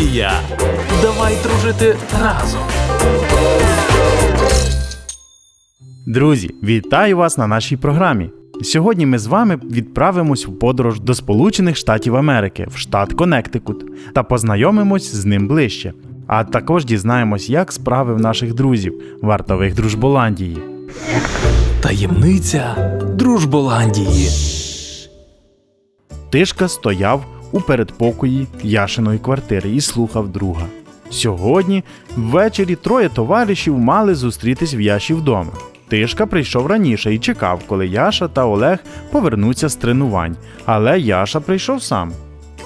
Голландія. Давай дружити разом. Друзі, вітаю вас на нашій програмі. Сьогодні ми з вами відправимось в подорож до Сполучених Штатів Америки в штат Коннектикут та познайомимось з ним ближче. А також дізнаємось, як справи в наших друзів, вартових дружболандії. Таємниця Дружболандії. Тишка стояв у передпокої Яшиної квартири і слухав друга. Сьогодні ввечері троє товаришів мали зустрітись в Яші вдома. Тишка прийшов раніше і чекав, коли Яша та Олег повернуться з тренувань, але Яша прийшов сам.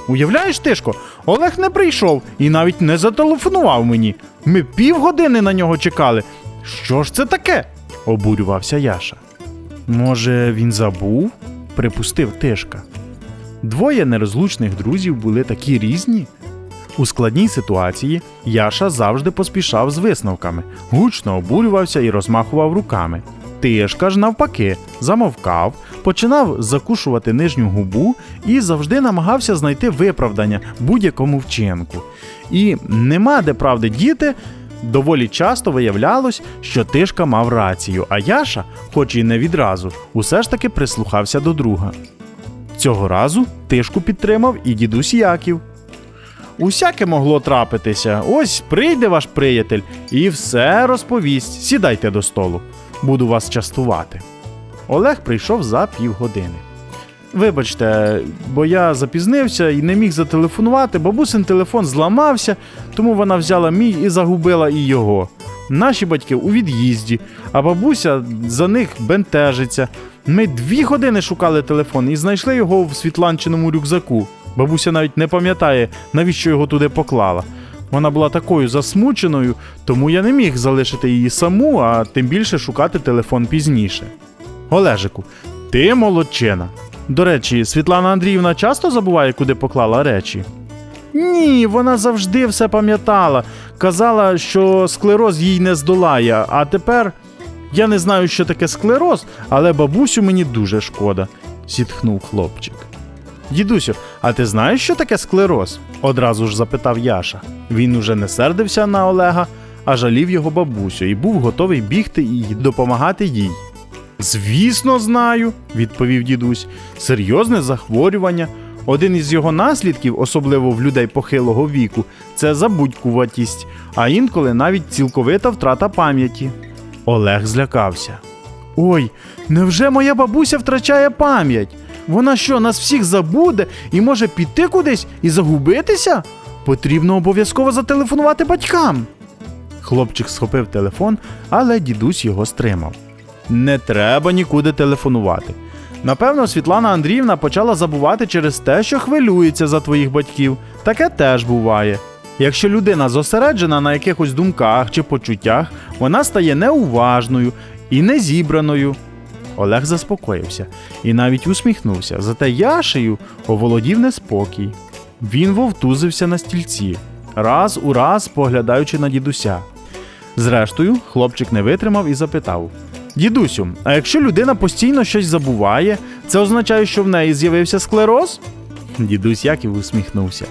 Уявляєш, Тишко, Олег не прийшов і навіть не зателефонував мені. Ми півгодини на нього чекали. Що ж це таке? обурювався Яша. Може, він забув? припустив Тишка. Двоє нерозлучних друзів були такі різні. У складній ситуації Яша завжди поспішав з висновками, гучно обурювався і розмахував руками. Тишка ж, навпаки, замовкав, починав закушувати нижню губу і завжди намагався знайти виправдання будь-якому вчинку. І нема де правди діти, доволі часто виявлялось, що Тишка мав рацію, а Яша, хоч і не відразу, усе ж таки прислухався до друга. Цього разу тишку підтримав і дідусь Яків. Усяке могло трапитися. Ось прийде ваш приятель і все розповість. Сідайте до столу. Буду вас частувати. Олег прийшов за півгодини. Вибачте, бо я запізнився і не міг зателефонувати. Бабусин телефон зламався, тому вона взяла мій і загубила і його. Наші батьки у від'їзді, а бабуся за них бентежиться. Ми дві години шукали телефон і знайшли його в світланчиному рюкзаку. Бабуся навіть не пам'ятає, навіщо його туди поклала. Вона була такою засмученою, тому я не міг залишити її саму, а тим більше шукати телефон пізніше. Олежику, ти молодчина. До речі, Світлана Андріївна часто забуває, куди поклала речі. Ні, вона завжди все пам'ятала. Казала, що склероз їй не здолає, а тепер я не знаю, що таке склероз, але бабусю мені дуже шкода, зітхнув хлопчик. Дідусю, а ти знаєш, що таке склероз? одразу ж запитав Яша. Він уже не сердився на Олега, а жалів його бабусю і був готовий бігти і допомагати їй. Звісно, знаю, відповів дідусь. Серйозне захворювання. Один із його наслідків, особливо в людей похилого віку, це забудькуватість, а інколи навіть цілковита втрата пам'яті. Олег злякався. Ой, невже моя бабуся втрачає пам'ять? Вона що, нас всіх забуде і може піти кудись і загубитися? Потрібно обов'язково зателефонувати батькам. Хлопчик схопив телефон, але дідусь його стримав. Не треба нікуди телефонувати. Напевно, Світлана Андріївна почала забувати через те, що хвилюється за твоїх батьків. Таке теж буває. Якщо людина зосереджена на якихось думках чи почуттях, вона стає неуважною і незібраною. Олег заспокоївся і навіть усміхнувся, зате Яшею оволодів неспокій. Він вовтузився на стільці, раз у раз поглядаючи на дідуся. Зрештою, хлопчик не витримав і запитав: Дідусю, а якщо людина постійно щось забуває, це означає, що в неї з'явився склероз? Дідусь Яків усміхнувся.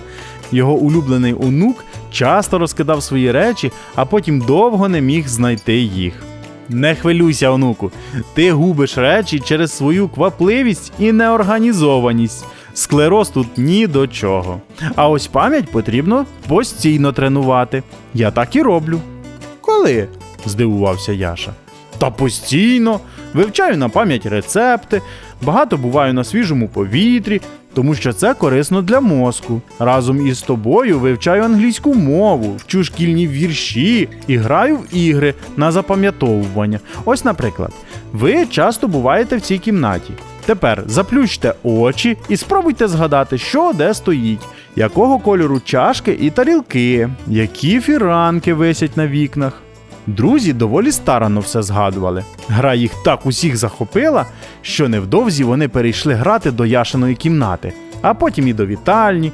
Його улюблений онук часто розкидав свої речі, а потім довго не міг знайти їх. Не хвилюйся, онуку, ти губиш речі через свою квапливість і неорганізованість. Склероз тут ні до чого. А ось пам'ять потрібно постійно тренувати. Я так і роблю. Коли? здивувався Яша. Та постійно вивчаю на пам'ять рецепти, багато буваю на свіжому повітрі, тому що це корисно для мозку. Разом із тобою вивчаю англійську мову, вчу шкільні вірші і граю в ігри на запам'ятовування. Ось, наприклад, ви часто буваєте в цій кімнаті. Тепер заплющте очі і спробуйте згадати, що де стоїть, якого кольору чашки і тарілки, які фіранки висять на вікнах. Друзі доволі старанно все згадували. Гра їх так усіх захопила, що невдовзі вони перейшли грати до Яшиної кімнати, а потім і до вітальні.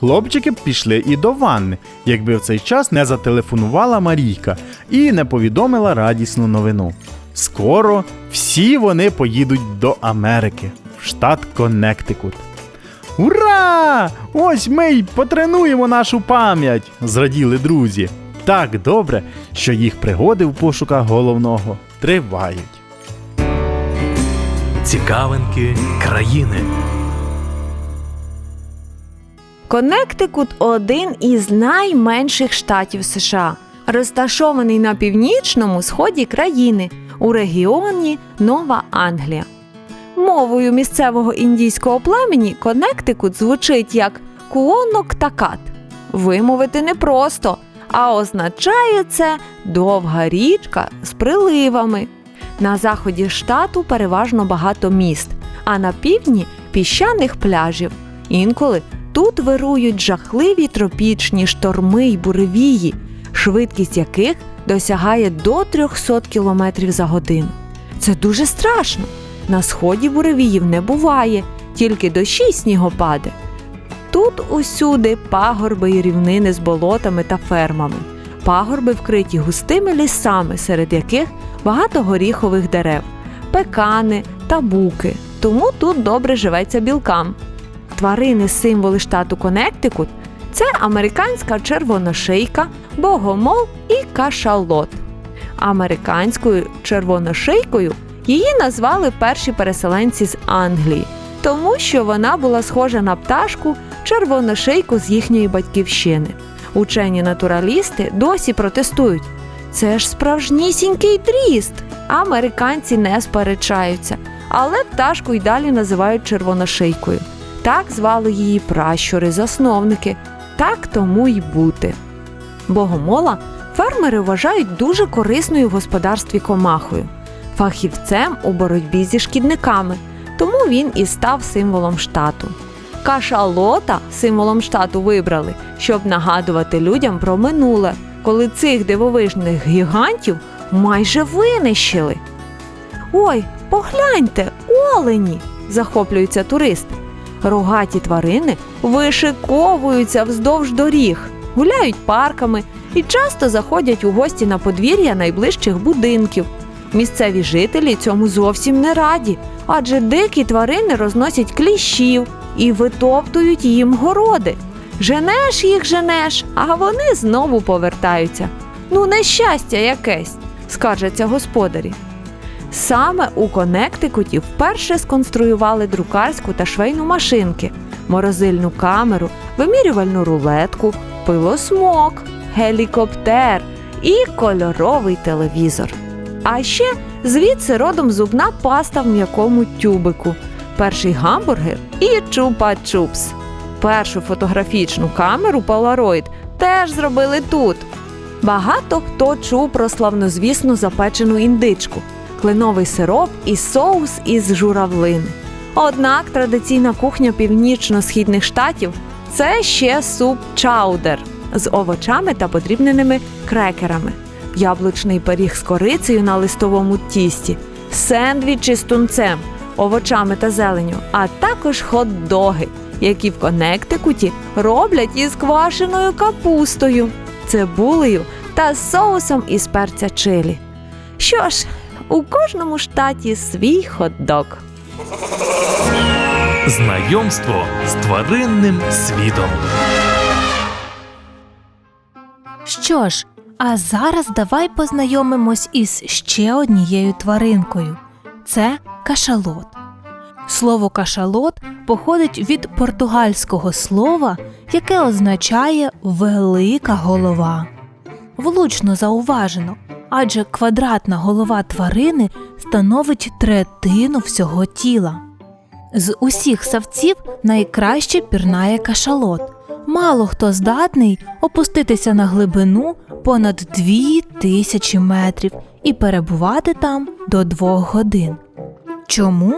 Хлопчики пішли і до ванни, якби в цей час не зателефонувала Марійка і не повідомила радісну новину. Скоро всі вони поїдуть до Америки, в штат Коннектикут. Ура! Ось ми й потренуємо нашу пам'ять, зраділи друзі. Так добре, що їх пригоди в пошуках головного тривають. Цікавинки країни. Коннектикут один із найменших штатів США, розташований на північному сході країни у регіоні Нова Англія. Мовою місцевого індійського племені Коннектикут звучить як Куоноктакат. Вимовити непросто, а означає це довга річка з приливами. На заході штату переважно багато міст, а на півдні піщаних пляжів. Інколи тут вирують жахливі тропічні шторми й буревії, швидкість яких досягає до 300 км за годину. Це дуже страшно. На сході буревіїв не буває, тільки дощі й снігопади. Тут усюди пагорби й рівнини з болотами та фермами. Пагорби вкриті густими лісами, серед яких багато горіхових дерев, пекани та буки. Тому тут добре живеться білкам. Тварини символи штату Коннектикут – це американська червоношийка, богомол і кашалот. Американською червоношийкою її назвали перші переселенці з Англії, тому що вона була схожа на пташку червоношийку з їхньої батьківщини. Учені натуралісти досі протестують. Це ж справжнісінький дріст. Американці не сперечаються, але пташку й далі називають червоношийкою. Так звали її пращури-засновники, так тому й бути. Богомола фермери вважають дуже корисною в господарстві комахою, фахівцем у боротьбі зі шкідниками, тому він і став символом штату. Кашалота символом штату вибрали, щоб нагадувати людям про минуле, коли цих дивовижних гігантів майже винищили. Ой, погляньте, олені! захоплюються туристи. Рогаті тварини вишиковуються вздовж доріг, гуляють парками і часто заходять у гості на подвір'я найближчих будинків. Місцеві жителі цьому зовсім не раді, адже дикі тварини розносять кліщів і витоптують їм городи. Женеш їх женеш, а вони знову повертаються. Ну, нещастя якесь, скаржаться господарі. Саме у Коннектикуті вперше сконструювали друкарську та швейну машинки, морозильну камеру, вимірювальну рулетку, пилосмок, гелікоптер і кольоровий телевізор. А ще звідси родом зубна паста в м'якому тюбику, перший гамбургер і чупа-чупс. Першу фотографічну камеру Polaroid теж зробили тут. Багато хто чув про славнозвісну запечену індичку, кленовий сироп і соус із журавлини. Однак традиційна кухня північно-східних штатів це ще суп чаудер з овочами та подрібненими крекерами, яблучний пиріг з корицею на листовому тісті, сендвічі з тунцем, овочами та зеленю, а також хот-доги, які в Коннектикуті роблять із квашеною капустою, цибулею та соусом із перця чилі. Що ж, у кожному штаті свій хот-дог. Знайомство з тваринним світом. Що ж, а зараз давай познайомимось із ще однією тваринкою. Це кашалот. Слово кашалот походить від португальського слова, яке означає велика голова. Влучно зауважено, адже квадратна голова тварини становить третину всього тіла. З усіх савців найкраще пірнає кашалот. Мало хто здатний опуститися на глибину понад дві тисячі метрів і перебувати там до двох годин. Чому?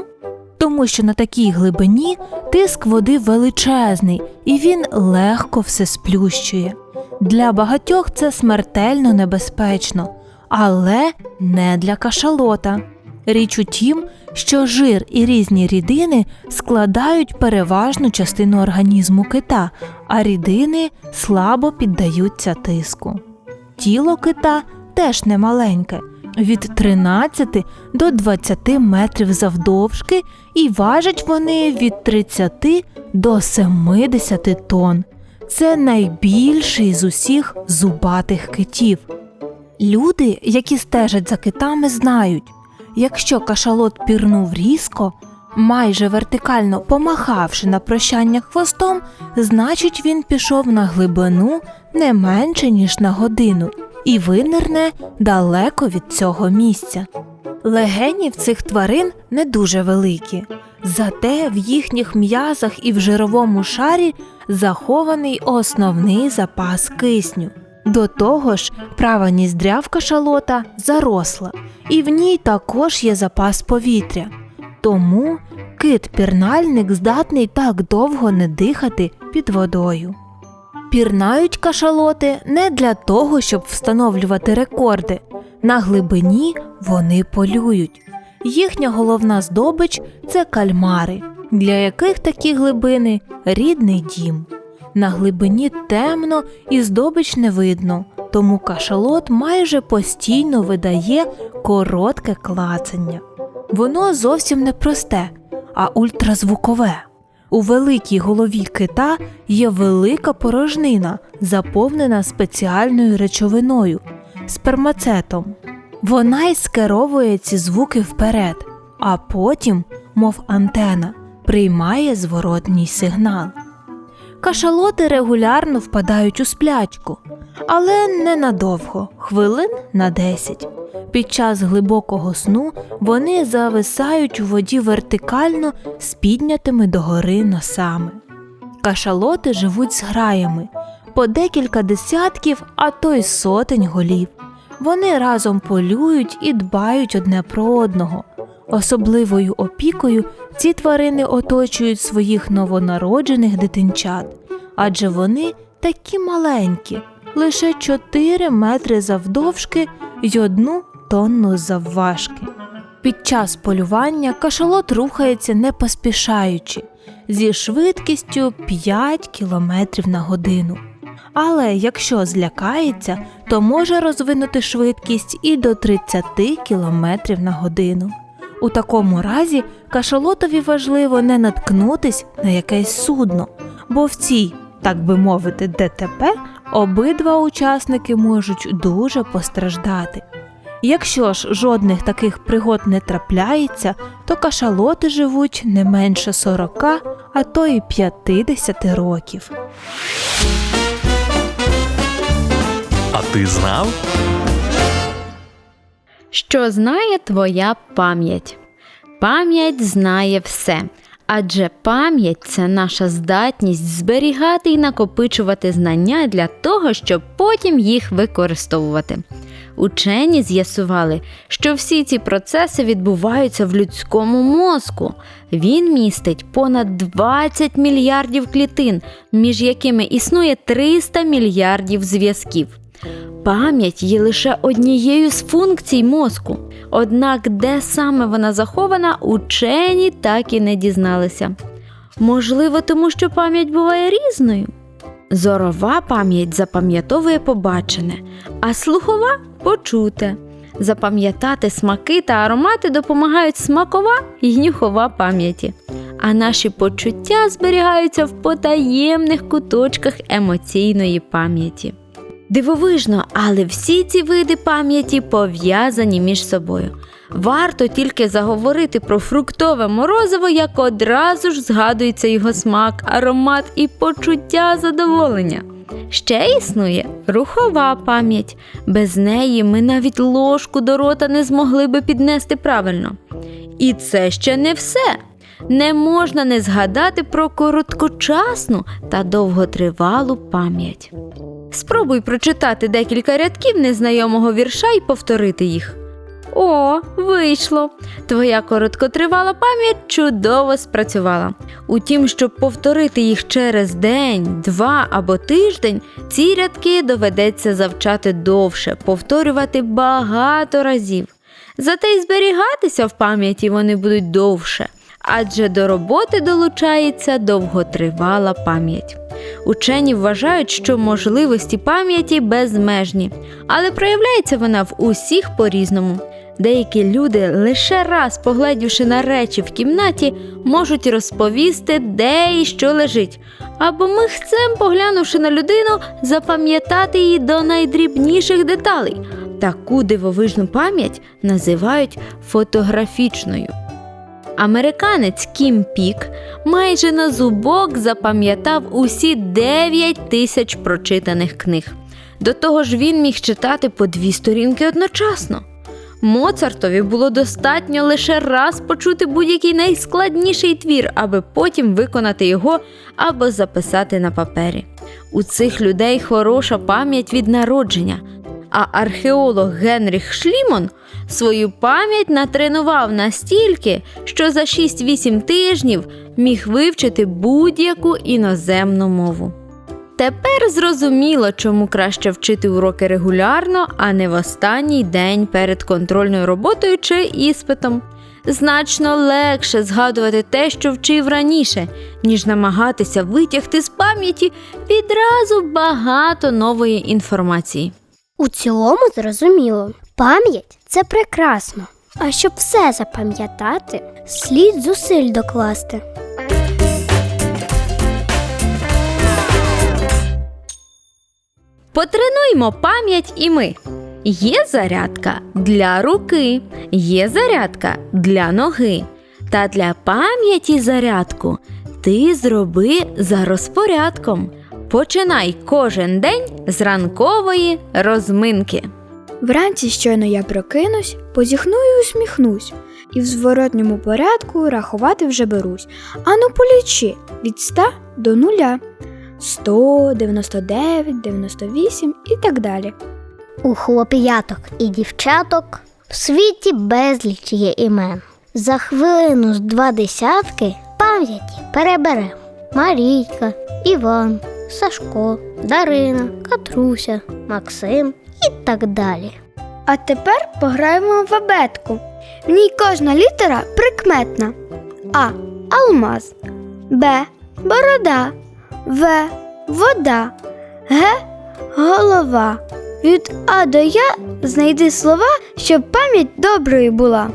Тому що на такій глибині тиск води величезний і він легко все сплющує. Для багатьох це смертельно небезпечно, але не для кашалота. Річ у тім, що жир і різні рідини складають переважну частину організму кита, а рідини слабо піддаються тиску. Тіло кита теж немаленьке, від 13 до 20 метрів завдовжки і важать вони від 30 до 70 тонн. Це найбільший з усіх зубатих китів. Люди, які стежать за китами, знають, якщо кашалот пірнув різко, майже вертикально помахавши на прощання хвостом, значить він пішов на глибину не менше, ніж на годину, і винирне далеко від цього місця. Легені в цих тварин не дуже великі, зате в їхніх м'язах і в жировому шарі захований основний запас кисню. До того ж, права ніздря в кашалота заросла, і в ній також є запас повітря. Тому кит-пірнальник здатний так довго не дихати під водою. Пірнають кашалоти не для того, щоб встановлювати рекорди. На глибині вони полюють. Їхня головна здобич це кальмари, для яких такі глибини рідний дім. На глибині темно і здобич не видно, тому кашалот майже постійно видає коротке клацання. Воно зовсім не просте, а ультразвукове. У великій голові кита є велика порожнина, заповнена спеціальною речовиною спермацетом. Вона й скеровує ці звуки вперед, а потім, мов антена, приймає зворотній сигнал. Кашалоти регулярно впадають у сплячку, але ненадовго, хвилин на 10. Під час глибокого сну вони зависають у воді вертикально з піднятими догори носами. Кашалоти живуть з граями по декілька десятків, а то й сотень голів. Вони разом полюють і дбають одне про одного. Особливою опікою ці тварини оточують своїх новонароджених дитинчат, адже вони такі маленькі, лише 4 метри завдовжки й одну тонну завважки. Під час полювання кашалот рухається не поспішаючи, зі швидкістю 5 км на годину. Але якщо злякається, то може розвинути швидкість і до 30 км на годину. У такому разі кашалотові важливо не наткнутись на якесь судно, бо в цій, так би мовити, ДТП обидва учасники можуть дуже постраждати. Якщо ж жодних таких пригод не трапляється, то кашалоти живуть не менше 40, а то й 50 років. А ти знав? Що знає твоя пам'ять? Пам'ять знає все. Адже пам'ять це наша здатність зберігати і накопичувати знання для того, щоб потім їх використовувати. Учені з'ясували, що всі ці процеси відбуваються в людському мозку. Він містить понад 20 мільярдів клітин, між якими існує 300 мільярдів зв'язків. Пам'ять є лише однією з функцій мозку. Однак, де саме вона захована, учені так і не дізналися. Можливо, тому що пам'ять буває різною. Зорова пам'ять запам'ятовує побачене, а слухова почуте. Запам'ятати смаки та аромати допомагають смакова і нюхова пам'яті. А наші почуття зберігаються в потаємних куточках емоційної пам'яті. Дивовижно, але всі ці види пам'яті пов'язані між собою. Варто тільки заговорити про фруктове морозиво, як одразу ж згадується його смак, аромат і почуття задоволення. Ще існує рухова пам'ять. Без неї ми навіть ложку до рота не змогли би піднести правильно. І це ще не все. Не можна не згадати про короткочасну та довготривалу пам'ять. Спробуй прочитати декілька рядків незнайомого вірша і повторити їх. О, вийшло! Твоя короткотривала пам'ять чудово спрацювала. Утім, щоб повторити їх через день, два або тиждень, ці рядки доведеться завчати довше, повторювати багато разів. Зате й зберігатися в пам'яті вони будуть довше, адже до роботи долучається довготривала пам'ять. Учені вважають, що можливості пам'яті безмежні, але проявляється вона в усіх по-різному. Деякі люди, лише раз погледівши на речі в кімнаті, можуть розповісти, де і що лежить, або михцем, поглянувши на людину, запам'ятати її до найдрібніших деталей. Таку дивовижну пам'ять називають фотографічною. Американець Кім Пік майже на зубок запам'ятав усі 9 тисяч прочитаних книг. До того ж, він міг читати по дві сторінки одночасно. Моцартові було достатньо лише раз почути будь-який найскладніший твір, аби потім виконати його або записати на папері. У цих людей хороша пам'ять від народження, а археолог Генріх Шлімон свою пам'ять натренував настільки, що за 6-8 тижнів міг вивчити будь-яку іноземну мову. Тепер зрозуміло, чому краще вчити уроки регулярно, а не в останній день перед контрольною роботою чи іспитом. Значно легше згадувати те, що вчив раніше, ніж намагатися витягти з пам'яті відразу багато нової інформації. У цілому зрозуміло, пам'ять це прекрасно. А щоб все запам'ятати, слід зусиль докласти. Потренуймо пам'ять і ми. Є зарядка для руки, є зарядка для ноги. Та для пам'яті зарядку ти зроби за розпорядком. Починай кожен день з ранкової розминки. Вранці щойно я прокинусь, позіхну і усміхнусь, і в зворотньому порядку рахувати вже берусь. Ану полічи від 100 до 0. 100, 99, 98 і так далі. У хлоп'яток і дівчаток в світі безліч є імен. За хвилину з два десятки пам'яті переберем Марійка, Іван, Сашко, Дарина, Катруся, Максим і так далі. А тепер пограємо в абетку. В ній кожна літера прикметна. А. Алмаз. Б. Борода. В. Вода. Г. Голова. Від А до Я знайди слова, щоб пам'ять доброю була.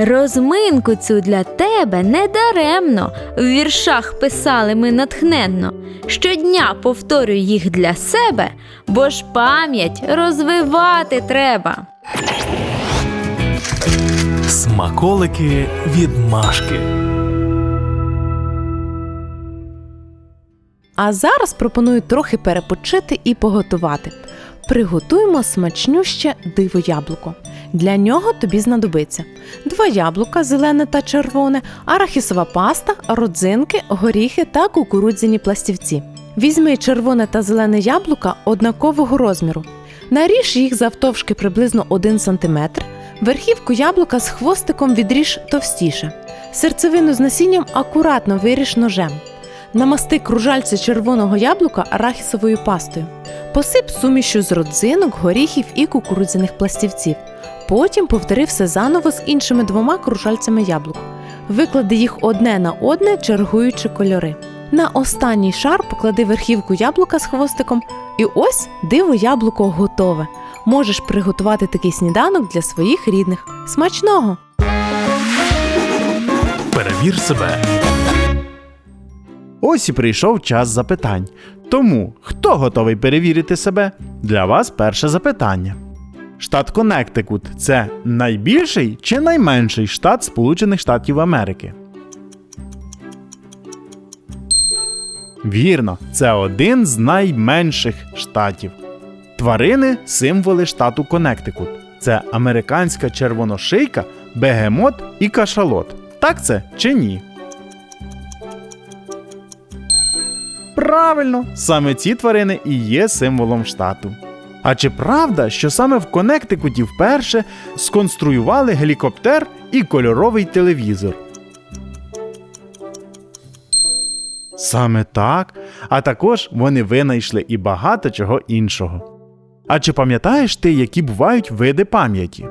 Розминку цю для тебе недаремно в віршах писали ми натхненно. Щодня повторюй їх для себе, бо ж пам'ять розвивати треба. Смаколики від Машки. А зараз пропоную трохи перепочити і поготувати. Приготуємо смачнюще диво яблуко. Для нього тобі знадобиться два яблука, зелене та червоне, арахісова паста, родзинки, горіхи та кукурудзяні пластівці. Візьми червоне та зелене яблука однакового розміру. Наріж їх завтовшки приблизно 1 см. Верхівку яблука з хвостиком відріж товстіше. Серцевину з насінням акуратно виріж ножем. Намасти кружальце червоного яблука арахісовою пастою. Посип сумішю з родзинок, горіхів і кукурудзяних пластівців. Потім повтори все заново з іншими двома кружальцями яблук. Виклади їх одне на одне, чергуючи кольори. На останній шар поклади верхівку яблука з хвостиком, і ось диво яблуко готове. Можеш приготувати такий сніданок для своїх рідних. Смачного! Перевір себе. Ось і прийшов час запитань. Тому хто готовий перевірити себе? Для вас перше запитання. Штат Коннектикут це найбільший чи найменший штат Сполучених Штатів Америки? Вірно, це один з найменших штатів. Тварини символи штату Коннектикут. Це американська червоношийка, бегемот і кашалот. Так це чи ні? Правильно, саме ці тварини і є символом штату. А чи правда, що саме в Коннектикуті вперше сконструювали гелікоптер і кольоровий телевізор? Саме так, а також вони винайшли і багато чого іншого. А чи пам'ятаєш ти, які бувають види пам'яті?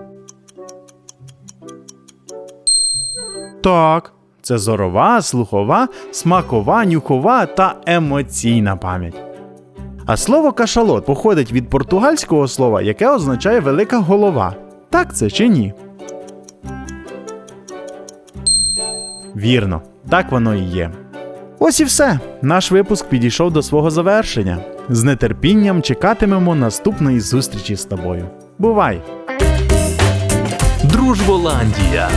Так, Це зорова, слухова, смакова, нюхова та емоційна пам'ять. А слово кашалот походить від португальського слова, яке означає велика голова. Так це чи ні? Вірно, так воно і є. Ось і все. Наш випуск підійшов до свого завершення. З нетерпінням чекатимемо наступної зустрічі з тобою. Бувай! Дружболандія.